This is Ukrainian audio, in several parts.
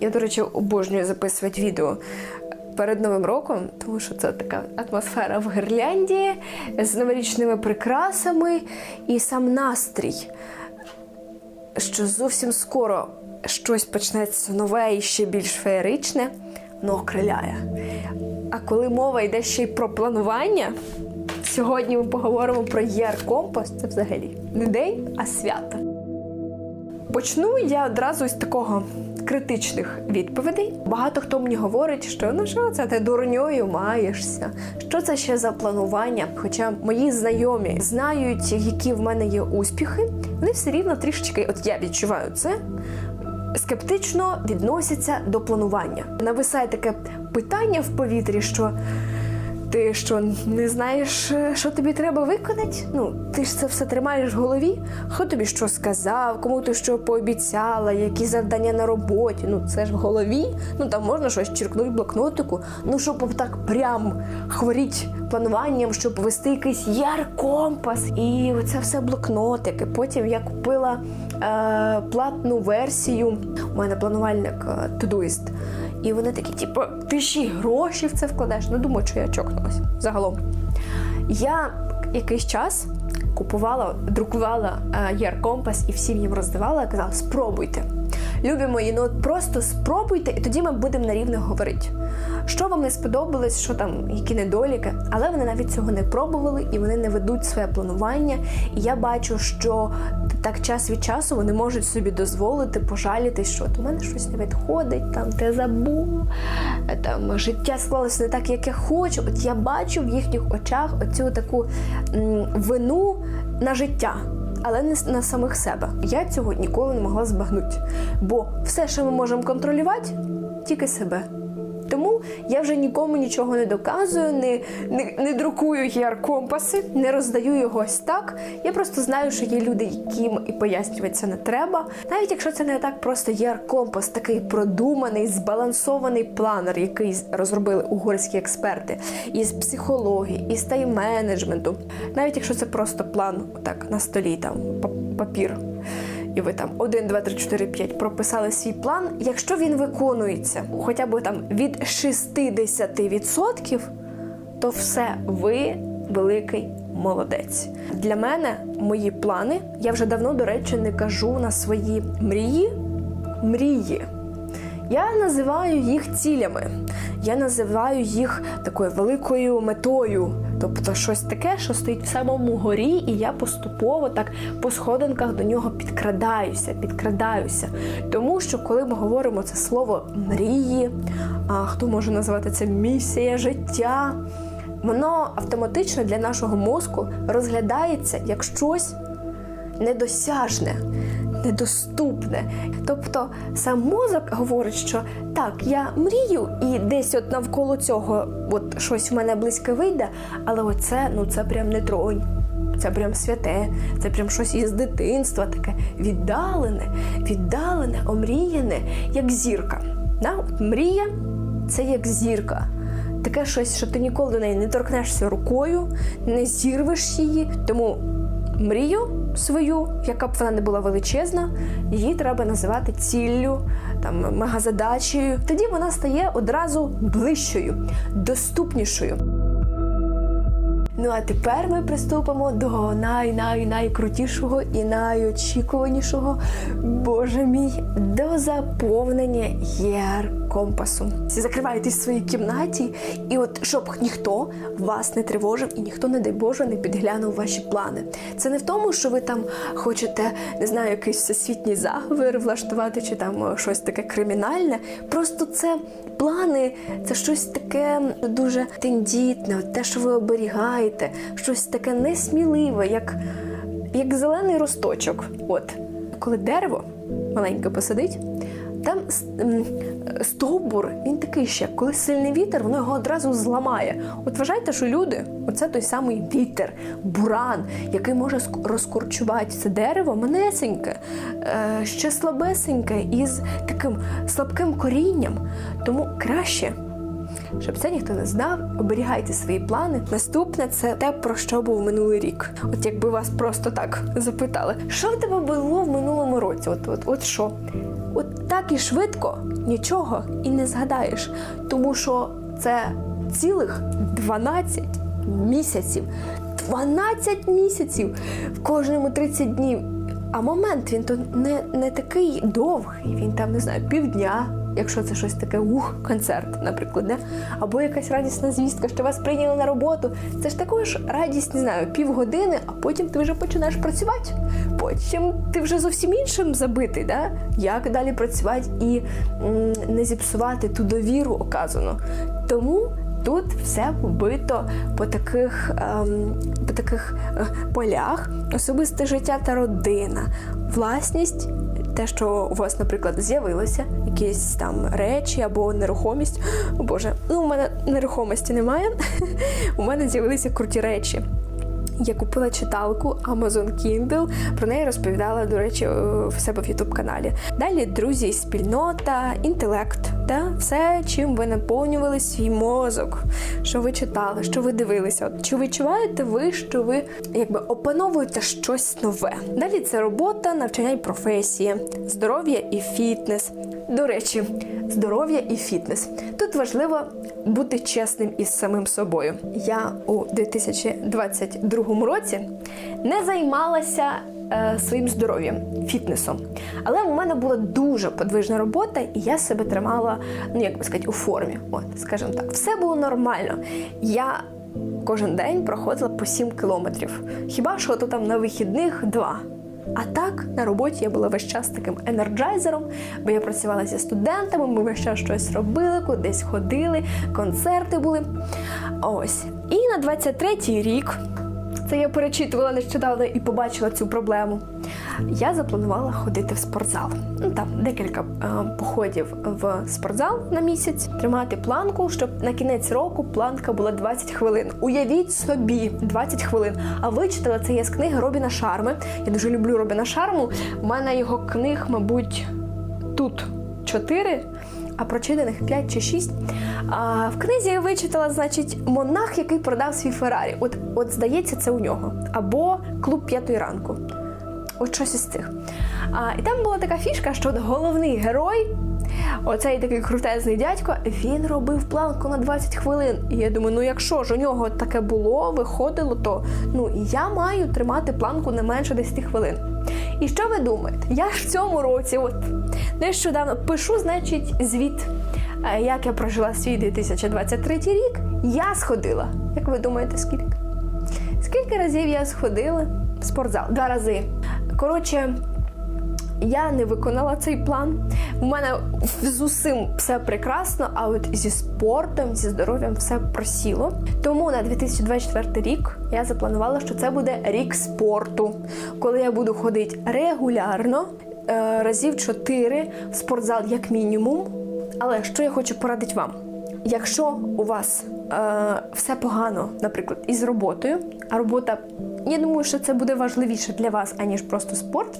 Я, до речі, обожнюю записувати відео перед Новим роком, тому що це така атмосфера в Гірлянді з новорічними прикрасами і сам настрій, що зовсім скоро щось почнеться нове і ще більш феєричне, воно окриляє. А коли мова йде ще й про планування, сьогодні ми поговоримо про ЄР-компас. Це взагалі не день, а свято. Почну я одразу з такого критичних відповідей. Багато хто мені говорить, що ну що це ти дурньою маєшся? Що це ще за планування? Хоча мої знайомі знають, які в мене є успіхи, вони все рівно трішечки, от я відчуваю це. Скептично відносяться до планування. Нависає таке питання в повітрі, що ти що не знаєш, е, що тобі треба виконати? Ну, ти ж це все тримаєш в голові. Хто тобі що сказав, кому ти що пообіцяла, які завдання на роботі? Ну, це ж в голові. Ну там можна щось черкнути в блокнотику. Ну, щоб так прям хворіть плануванням, щоб вести якийсь яр-компас. І це все блокнотики. Потім я купила е, платну версію. У мене планувальник е, Todoist. І вони такі, типу, ти ще гроші в це вкладаєш. Ну, думаю, що я чокнулась загалом. Я якийсь час купувала, друкувала е, Яр-компас і всім їм роздавала, і казала, спробуйте. Любі мої, ну просто спробуйте, і тоді ми будемо на рівних говорити. Що вам не сподобалось, що там, які недоліки, але вони навіть цього не пробували і вони не ведуть своє планування. І я бачу, що так час від часу вони можуть собі дозволити пожалітись, що у мене щось не відходить, там те забув, там життя склалося не так, як я хочу. От я бачу в їхніх очах оцю таку вину на життя. Але не на самих себе. Я цього ніколи не могла збагнути. Бо все, що ми можемо контролювати, тільки себе. Тому я вже нікому нічого не доказую, не, не, не друкую гіар-компаси, не роздаю його ось так. Я просто знаю, що є люди, яким і пояснювати це не треба. Навіть якщо це не так просто гіар-компас, такий продуманий, збалансований планер, який розробили угорські експерти із психології, із тайм-менеджменту. Навіть якщо це просто план так на столі, там па- папір і ви там 1, 2, 3, 4, 5 прописали свій план, якщо він виконується хоча б там від 60%, то все, ви великий молодець. Для мене мої плани, я вже давно, до речі, не кажу на свої мрії. Мрії. Я називаю їх цілями. Я називаю їх такою великою метою. Тобто щось таке, що стоїть в самому горі, і я поступово так по сходинках до нього підкрадаюся, підкрадаюся. Тому що коли ми говоримо це слово мрії, а хто може назвати це місія життя, воно автоматично для нашого мозку розглядається як щось недосяжне, недоступне. Тобто сам мозок говорить, що так, я мрію, і десь от навколо цього от щось в мене близьке вийде, але оце, ну це прям не тронь. Це прям святе, це прям щось із дитинства, таке віддалене, віддалене, омріяне, як зірка. Да? От Мрія це як зірка. Таке щось, що ти ніколи до неї не торкнешся рукою, не зірвеш її. Тому мрію свою, яка б вона не була величезна, її треба називати ціллю, там мегазадачею. Тоді вона стає одразу ближчою, доступнішою. Ну а тепер ми приступимо до най-най-найкрутішого і найочікуванішого, боже мій, до заповнення єр компасу. Закриваєтесь в своїй кімнаті, і от щоб ніхто вас не тривожив і ніхто, не дай Боже, не підглянув ваші плани. Це не в тому, що ви там хочете, не знаю, якийсь всесвітній заговір влаштувати чи там е, щось таке кримінальне. Просто це плани, це щось таке дуже тендітне, те, що ви оберігаєте, щось таке несміливе, як, як зелений росточок. От коли дерево маленьке посадить. Там стовбур, він такий ще, коли сильний вітер, воно його одразу зламає. От вважайте, що люди, оце той самий вітер, буран, який може розкорчувати це дерево манесеньке, е, ще слабесеньке, із таким слабким корінням. Тому краще щоб це ніхто не знав, оберігайте свої плани. Наступне це те, про що був минулий рік. От якби вас просто так запитали, що в тебе було в минулому подобається. От, от, от що? Так і швидко нічого і не згадаєш, тому що це цілих 12 місяців. 12 місяців в кожному 30 днів. А момент він то не, не такий довгий, він там не знаю, півдня, якщо це щось таке, ух, концерт, наприклад, не? або якась радісна звістка, що вас прийняли на роботу. Це ж також радість, не знаю, півгодини, а потім ти вже починаєш працювати. Потім ти вже зовсім іншим забитий, да? як далі працювати і м, не зіпсувати ту довіру оказану. Тому Тут все побито по таких, ем, по таких е, полях: особисте життя та родина, власність, те, що у вас, наприклад, з'явилося, якісь там речі або нерухомість. О Боже, ну у мене нерухомості немає. У мене з'явилися круті речі. Я купила читалку Amazon Kindle. Про неї розповідала, до речі, в себе в youtube каналі. Далі друзі, спільнота, інтелект, да? все, чим ви наповнювали свій мозок, що ви читали, що ви дивилися. От, чи відчуваєте ви, що ви якби опановуєте щось нове? Далі це робота, навчання і професія, здоров'я і фітнес. До речі, здоров'я і фітнес. Тут важливо бути чесним із самим собою. Я у 2022 році не займалася е, своїм здоров'ям, фітнесом. Але у мене була дуже подвижна робота, і я себе тримала, ну як би сказати, у формі. От, скажімо так, все було нормально. Я кожен день проходила по 7 кілометрів. Хіба що то там на вихідних два. А так на роботі я була весь час таким енерджайзером, бо я працювала зі студентами, ми весь час щось робили, кудись ходили, концерти були. Ось. І на 23-й рік, це я перечитувала нещодавно і побачила цю проблему. Я запланувала ходити в спортзал. Ну там декілька е, походів в спортзал на місяць, тримати планку, щоб на кінець року планка була 20 хвилин. Уявіть собі, 20 хвилин. А вичитала це я з книги Робіна Шарми. Я дуже люблю Робіна Шарму. У мене його книг, мабуть, тут 4, а прочитаних 5 чи 6. А в книзі я вичитала, значить, монах, який продав свій Феррарі. От, от здається, це у нього. Або клуб п'ятої ранку. От щось із цих. А, і там була така фішка, що головний герой, оцей такий крутезний дядько, він робив планку на 20 хвилин. І я думаю, ну якщо ж у нього таке було, виходило, то ну я маю тримати планку не менше 10 хвилин. І що ви думаєте? Я ж в цьому році, от нещодавно пишу, значить, звіт, е, як я прожила свій 2023 рік. Я сходила. Як ви думаєте, скільки? Скільки разів я сходила в спортзал? Два рази. Коротше, я не виконала цей план. У мене з усім все прекрасно, а от зі спортом, зі здоров'ям все просіло. Тому на 2024 рік я запланувала, що це буде рік спорту, коли я буду ходити регулярно, е, разів 4 в спортзал як мінімум. Але що я хочу порадити вам? Якщо у вас е, все погано, наприклад, із роботою, а робота, я думаю, що це буде важливіше для вас, аніж просто спорт,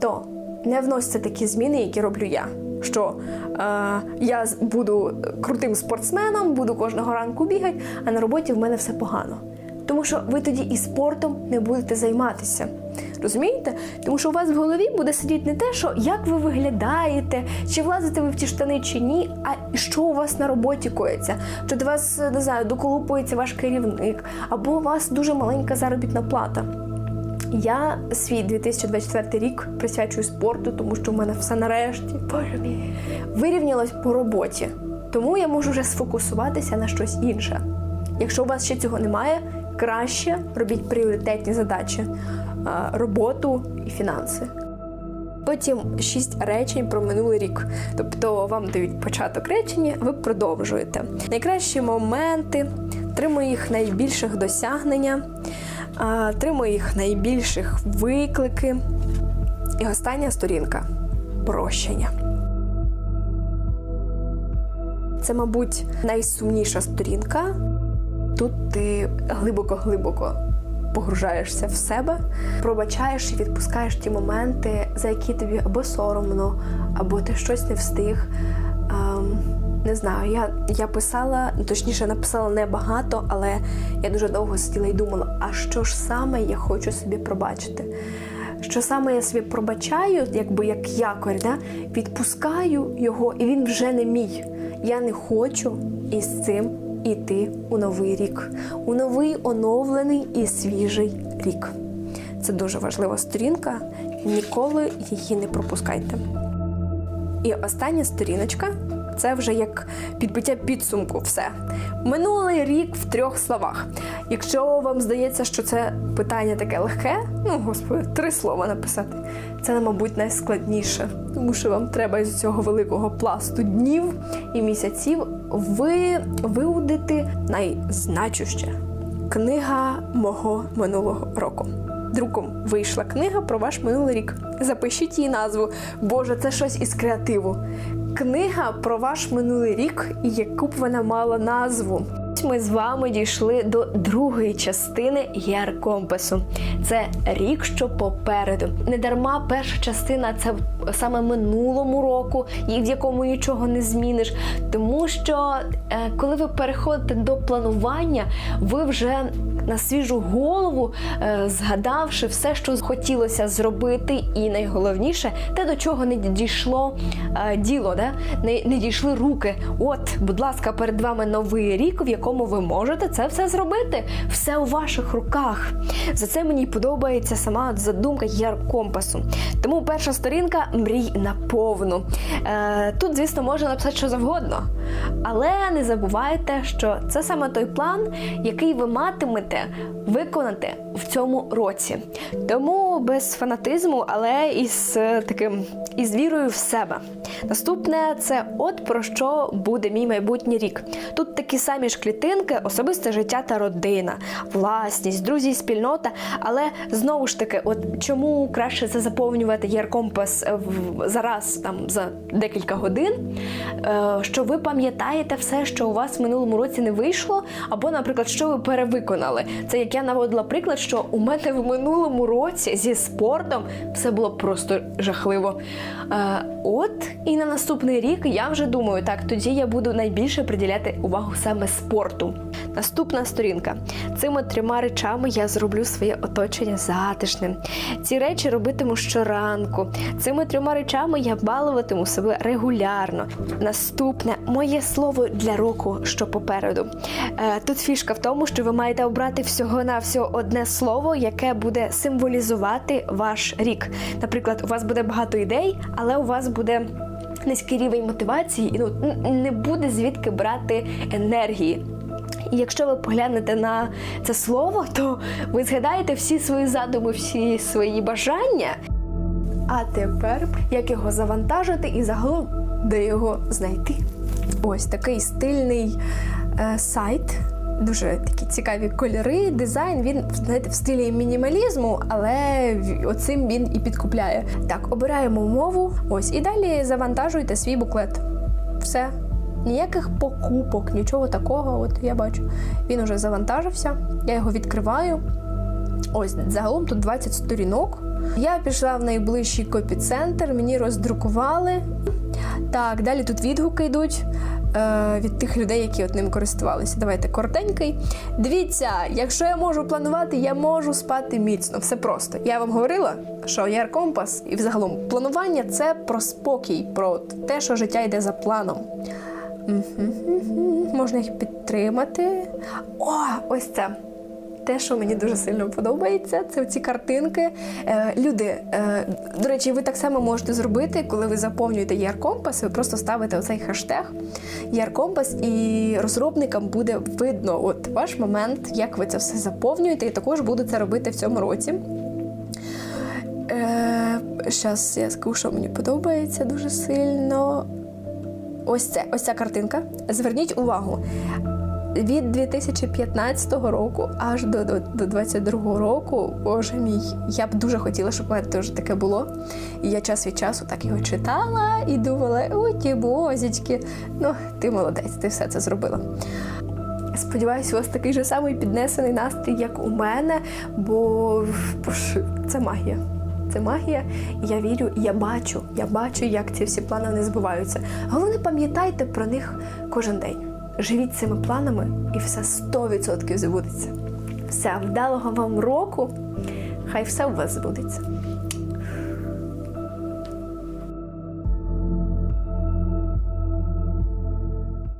то не вносьте такі зміни, які роблю я. Що е, я буду крутим спортсменом, буду кожного ранку бігати, а на роботі в мене все погано. Тому що ви тоді і спортом не будете займатися. Розумієте? Тому що у вас в голові буде сидіти не те, що як ви виглядаєте, чи влазите ви в ті штани чи ні, а що у вас на роботі коїться. Чи до вас не знаю, доколупується ваш керівник, або у вас дуже маленька заробітна плата. Я свій 2024 рік присвячую спорту, тому що в мене все нарешті вирівнялось по роботі. Тому я можу вже сфокусуватися на щось інше. Якщо у вас ще цього немає, краще робіть пріоритетні задачі: роботу і фінанси. Потім шість речень про минулий рік. Тобто вам дають початок речення, ви продовжуєте. Найкращі моменти, три моїх найбільших досягнення, три моїх найбільших виклики. І остання сторінка прощення. Це, мабуть, найсумніша сторінка. Тут ти глибоко-глибоко погружаєшся в себе, пробачаєш і відпускаєш ті моменти, за які тобі або соромно, або ти щось не встиг. Ем, не знаю, я, я писала, точніше, написала небагато, але я дуже довго сиділа і думала, а що ж саме я хочу собі пробачити. що саме я собі пробачаю, якби як якорь, да? відпускаю його, і він вже не мій. Я не хочу із цим іти у новий рік, у новий оновлений і свіжий рік. Це дуже важлива сторінка. Ніколи її не пропускайте. І остання сторіночка це вже як підбиття підсумку. Все. Минулий рік в трьох словах. Якщо вам здається, що це питання таке легке, ну господи, три слова написати. Це, мабуть, найскладніше, тому що вам треба із цього великого пласту днів і місяців ви виудити найзначуще книга мого минулого року. Друком вийшла книга про ваш минулий рік. Запишіть її назву. Боже, це щось із креативу. Книга про ваш минулий рік, і яку б вона мала назву. Ми з вами дійшли до другої частини Яр компасу. Це рік, що попереду. Недарма перша частина це саме минулому року, і в якому нічого не зміниш. Тому що е, коли ви переходите до планування, ви вже на свіжу голову, е, згадавши все, що хотілося зробити, і найголовніше, те, до чого не дійшло е, діло, да? не, не дійшли руки. От, будь ласка, перед вами новий рік, в якому ви можете це все зробити. Все у ваших руках. За це мені подобається сама задумка яр компасу. Тому перша сторінка мрій наповну. Е, тут, звісно, можна написати що завгодно. Але не забувайте, що це саме той план, який ви матимете виконати в цьому році. Тому без фанатизму, але із е, таким із вірою в себе. Наступне це от про що буде мій майбутній рік. Тут такі самі ж клітинки, особисте життя та родина, власність, друзі, спільнота. Але знову ж таки, от чому краще це заповнювати яркомпас зараз, там за декілька годин, е, що ви пам'ятаєте все, що у вас в минулому році не вийшло, або, наприклад, що ви перевиконали. Це як я наводила приклад, що у мене в минулому році зі спортом все було просто жахливо. Е, От і на наступний рік я вже думаю, так тоді я буду найбільше приділяти увагу саме спорту. Наступна сторінка. Цими трьома речами я зроблю своє оточення затишним. Ці речі робитиму щоранку. Цими трьома речами я балуватиму себе регулярно. Наступне моє слово для року, що попереду. Е, тут фішка в тому, що ви маєте обрати всього-навсього одне слово, яке буде символізувати ваш рік. Наприклад, у вас буде багато ідей, але у вас буде низький рівень мотивації, і ну не буде звідки брати енергії. І якщо ви поглянете на це слово, то ви згадаєте всі свої задуми, всі свої бажання. А тепер як його завантажити і загалом де його знайти? Ось такий стильний е, сайт. Дуже такі цікаві кольори, дизайн. Він знаєте, в стилі мінімалізму, але оцим він і підкупляє. Так, обираємо мову. Ось і далі завантажуйте свій буклет. Все. Ніяких покупок, нічого такого. От я бачу. Він уже завантажився. Я його відкриваю. Ось загалом тут 20 сторінок. Я пішла в найближчий копі-центр, мені роздрукували. Так, далі тут відгуки йдуть е, від тих людей, які от ним користувалися. Давайте коротенький. Дивіться, якщо я можу планувати, я можу спати міцно. Все просто. Я вам говорила, що яр компас і взагалом планування це про спокій, про те, що життя йде за планом. Можна їх підтримати. О, ось це. Те, що мені дуже сильно подобається, це ці картинки. Е, люди, е, до речі, ви так само можете зробити, коли ви заповнюєте яр-компас, ви просто ставите оцей хештег яр-компас, і розробникам буде видно от ваш момент, як ви це все заповнюєте, і також буду це робити в цьому році. Е, Щас я скажу, що мені подобається дуже сильно. Ось це, ось ця картинка. Зверніть увагу. Від 2015 року аж до, до, до 22 року, боже мій, я б дуже хотіла, щоб у мене теж таке було. І я час від часу так його читала і думала, ой, ті бозічки. Ну, ти молодець, ти все це зробила. Сподіваюся, у вас такий же самий піднесений настрій, як у мене, бо це магія. Це магія, я вірю, я бачу, я бачу, як ці всі плани не збуваються. Головне, пам'ятайте про них кожен день. Живіть цими планами, і все 100% збудеться. Все, вдалого вам року, хай все у вас збудеться.